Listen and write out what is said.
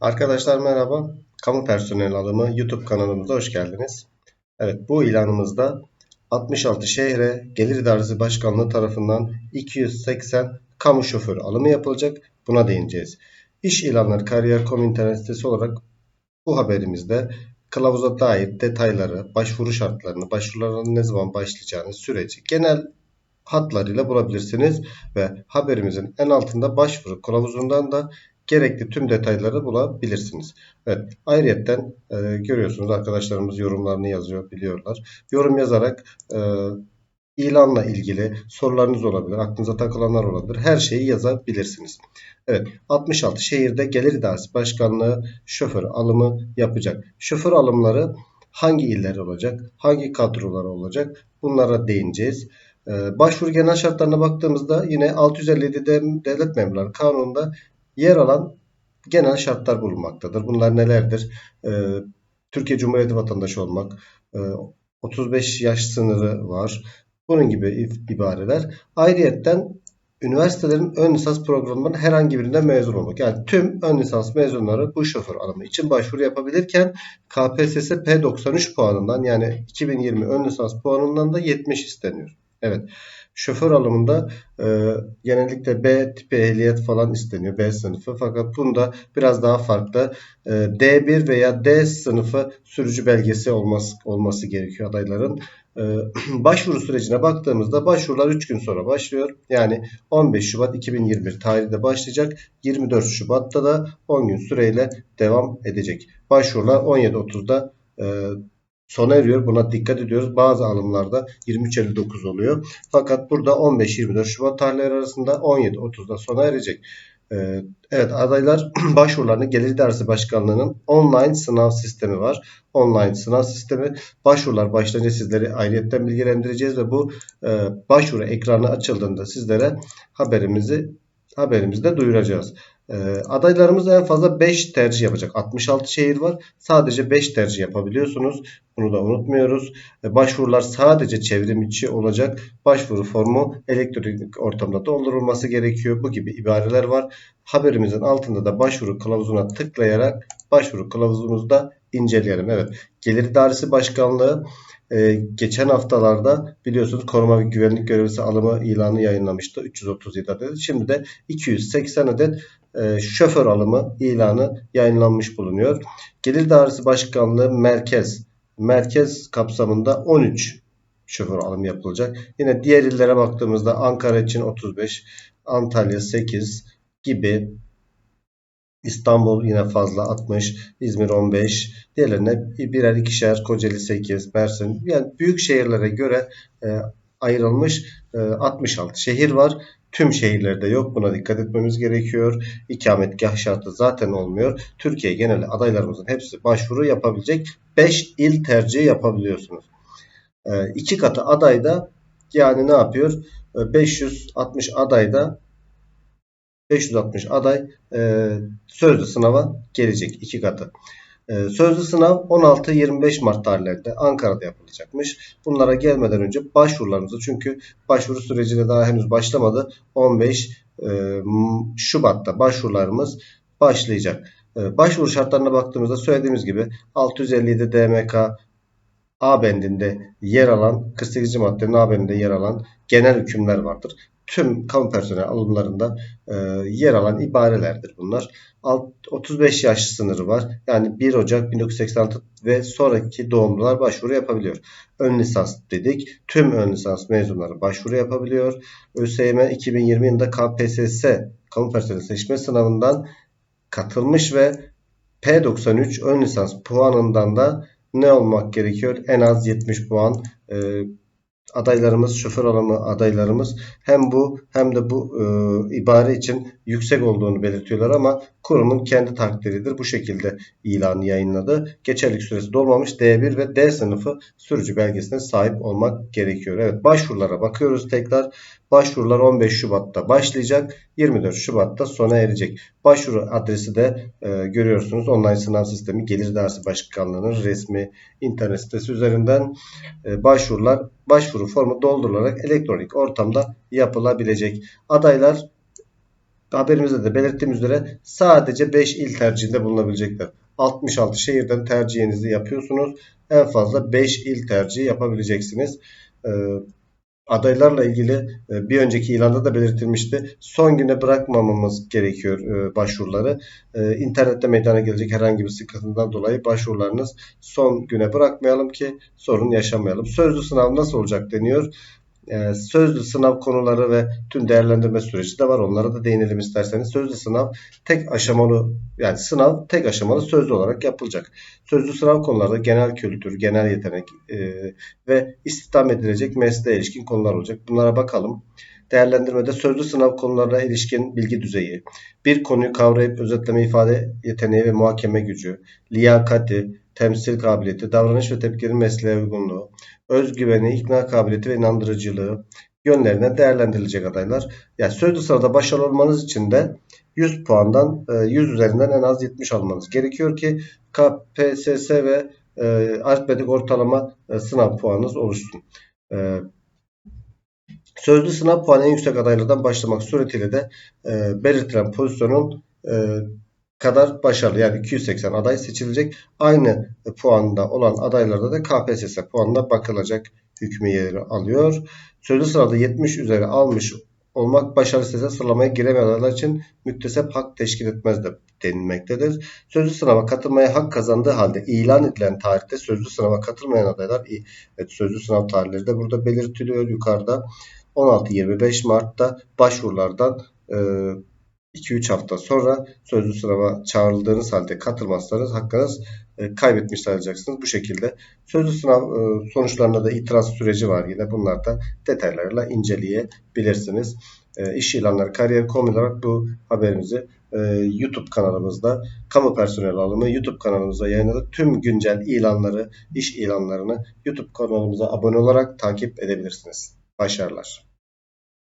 Arkadaşlar merhaba. Kamu personel alımı YouTube kanalımıza hoş geldiniz. Evet bu ilanımızda 66 şehre Gelir İdaresi Başkanlığı tarafından 280 kamu şoför alımı yapılacak. Buna değineceğiz. İş ilanları kariyer.com internet sitesi olarak bu haberimizde kılavuza dair detayları, başvuru şartlarını, başvuruların ne zaman başlayacağını, süreci, genel hatlarıyla bulabilirsiniz ve haberimizin en altında başvuru kılavuzundan da gerekli tüm detayları bulabilirsiniz. Evet, ayrıyetten e, görüyorsunuz arkadaşlarımız yorumlarını yazıyor, biliyorlar. Yorum yazarak e, ilanla ilgili sorularınız olabilir, aklınıza takılanlar olabilir. Her şeyi yazabilirsiniz. Evet, 66 şehirde Gelir İdaresi Başkanlığı şoför alımı yapacak. Şoför alımları hangi iller olacak, hangi kadrolar olacak bunlara değineceğiz. Ee, başvuru genel şartlarına baktığımızda yine 657 Devlet Memurları Kanunu'nda yer alan genel şartlar bulunmaktadır. Bunlar nelerdir? Ee, Türkiye Cumhuriyeti vatandaşı olmak, 35 e, yaş sınırı var. Bunun gibi ibareler. Ayrıyetten üniversitelerin ön lisans programlarının herhangi birinden mezun olmak. Yani tüm ön lisans mezunları bu şoför alımı için başvuru yapabilirken KPSS P93 puanından yani 2020 ön lisans puanından da 70 isteniyor. Evet. Şoför alımında e, genellikle B tipi ehliyet falan isteniyor. B sınıfı. Fakat bunda biraz daha farklı. E, D1 veya D sınıfı sürücü belgesi olması, olması gerekiyor adayların. E, başvuru sürecine baktığımızda başvurular 3 gün sonra başlıyor. Yani 15 Şubat 2021 tarihinde başlayacak. 24 Şubat'ta da 10 gün süreyle devam edecek. Başvurular 17.30'da e, sona eriyor. Buna dikkat ediyoruz. Bazı alımlarda 23.59 oluyor. Fakat burada 15-24 Şubat tarihleri arasında 17.30'da sona erecek. Ee, evet adaylar başvurularını Gelir İdaresi Başkanlığı'nın online sınav sistemi var. Online sınav sistemi başvurular başlayınca sizleri ayrıyetten bilgilendireceğiz ve bu e, başvuru ekranı açıldığında sizlere haberimizi haberimizde duyuracağız. E, adaylarımız en fazla 5 tercih yapacak. 66 şehir var. Sadece 5 tercih yapabiliyorsunuz. Bunu da unutmuyoruz. E, başvurular sadece çevrim içi olacak. Başvuru formu elektronik ortamda doldurulması gerekiyor. Bu gibi ibareler var. Haberimizin altında da başvuru kılavuzuna tıklayarak başvuru kılavuzumuzda inceleyelim. Evet. Gelir İdaresi Başkanlığı e, geçen haftalarda biliyorsunuz koruma ve güvenlik görevlisi alımı ilanı yayınlamıştı. 337 adet. Şimdi de 280 adet e, şoför alımı ilanı yayınlanmış bulunuyor. Gelir Dairesi Başkanlığı Merkez merkez kapsamında 13 şoför alımı yapılacak. Yine diğer illere baktığımızda Ankara için 35, Antalya 8 gibi İstanbul yine fazla 60, İzmir 15, diğerlerine birer ikişer, Kocaeli 8, Mersin. Yani büyük şehirlere göre e, ayrılmış e, 66 şehir var. Tüm şehirlerde yok. Buna dikkat etmemiz gerekiyor. İkametgah şartı zaten olmuyor. Türkiye geneli adaylarımızın hepsi başvuru yapabilecek. 5 il tercih yapabiliyorsunuz. E, iki katı adayda yani ne yapıyor? 560 e, adayda 560 aday e, sözlü sınava gelecek iki katı. E, sözlü sınav 16-25 Mart tarihlerinde Ankara'da yapılacakmış. Bunlara gelmeden önce başvurularımızı çünkü başvuru sürecine daha henüz başlamadı. 15 e, Şubat'ta başvurularımız başlayacak. E, başvuru şartlarına baktığımızda söylediğimiz gibi 657 DMK A bendinde yer alan 48. maddenin A bendinde yer alan genel hükümler vardır tüm kamu personel alımlarında e, yer alan ibarelerdir bunlar. Alt, 35 yaş sınırı var. Yani 1 Ocak 1986 ve sonraki doğumlular başvuru yapabiliyor. Ön lisans dedik. Tüm ön lisans mezunları başvuru yapabiliyor. ÖSYM 2020 yılında KPSS kamu personel seçme sınavından katılmış ve P93 ön lisans puanından da ne olmak gerekiyor? En az 70 puan e, adaylarımız, şoför alımı adaylarımız hem bu hem de bu e, ibare için yüksek olduğunu belirtiyorlar ama kurumun kendi takdiridir. Bu şekilde ilanı yayınladı. Geçerlik süresi dolmamış D1 ve D sınıfı sürücü belgesine sahip olmak gerekiyor. Evet başvurulara bakıyoruz tekrar. Başvurular 15 Şubat'ta başlayacak. 24 Şubat'ta sona erecek. Başvuru adresi de e, görüyorsunuz. Online sınav sistemi Gelir Dersi Başkanlığı'nın resmi internet sitesi üzerinden e, başvurular başvuru formu doldurularak elektronik ortamda yapılabilecek. Adaylar haberimizde de belirttiğim üzere sadece 5 il tercihinde bulunabilecekler. 66 şehirden tercihinizi yapıyorsunuz. En fazla 5 il tercihi yapabileceksiniz. Adaylarla ilgili e, bir önceki ilanda da belirtilmişti. Son güne bırakmamamız gerekiyor e, başvuruları. E, İnternette meydana gelecek herhangi bir sıkıntıdan dolayı başvurularınız son güne bırakmayalım ki sorun yaşamayalım. Sözlü sınav nasıl olacak deniyor. Ee, sözlü sınav konuları ve tüm değerlendirme süreci de var. Onlara da değinelim isterseniz. Sözlü sınav tek aşamalı yani sınav tek aşamalı sözlü olarak yapılacak. Sözlü sınav konularda genel kültür, genel yetenek e, ve istihdam edilecek mesleğe ilişkin konular olacak. Bunlara bakalım. Değerlendirmede sözlü sınav konularına ilişkin bilgi düzeyi, bir konuyu kavrayıp özetleme ifade yeteneği ve muhakeme gücü, liyakati, temsil kabiliyeti, davranış ve tepkilerin mesleğe uygunluğu, özgüveni, ikna kabiliyeti ve inandırıcılığı yönlerinden değerlendirilecek adaylar. Yani sözlü sırada başarılı olmanız için de 100 puandan 100 üzerinden en az 70 almanız gerekiyor ki KPSS ve e, aritmetik ortalama e, sınav puanınız oluşsun. E, sözlü sınav puanı en yüksek adaylardan başlamak suretiyle de e, belirtilen pozisyonun e, kadar başarılı yani 280 aday seçilecek. Aynı puanda olan adaylarda da KPSS puanına bakılacak hükmü yeri alıyor. Sözlü sırada 70 üzeri almış olmak başarı sitesine sıralamaya giremeyen adaylar için müktesep hak teşkil etmez de denilmektedir. Sözlü sınava katılmaya hak kazandığı halde ilan edilen tarihte sözlü sınava katılmayan adaylar evet, sözlü sınav tarihleri de burada belirtiliyor yukarıda. 16-25 Mart'ta başvurulardan e, 2-3 hafta sonra sözlü sınava çağrıldığınız halde katılmazsanız hakkınız e, kaybetmiş sayılacaksınız. Bu şekilde sözlü sınav e, sonuçlarında da itiraz süreci var yine. Bunlar da detaylarıyla inceleyebilirsiniz. E, iş ilanları kariyer.com olarak bu haberimizi YouTube kanalımızda kamu personel alımı YouTube kanalımıza yayınladık. Tüm güncel ilanları, iş ilanlarını YouTube kanalımıza abone olarak takip edebilirsiniz. Başarılar.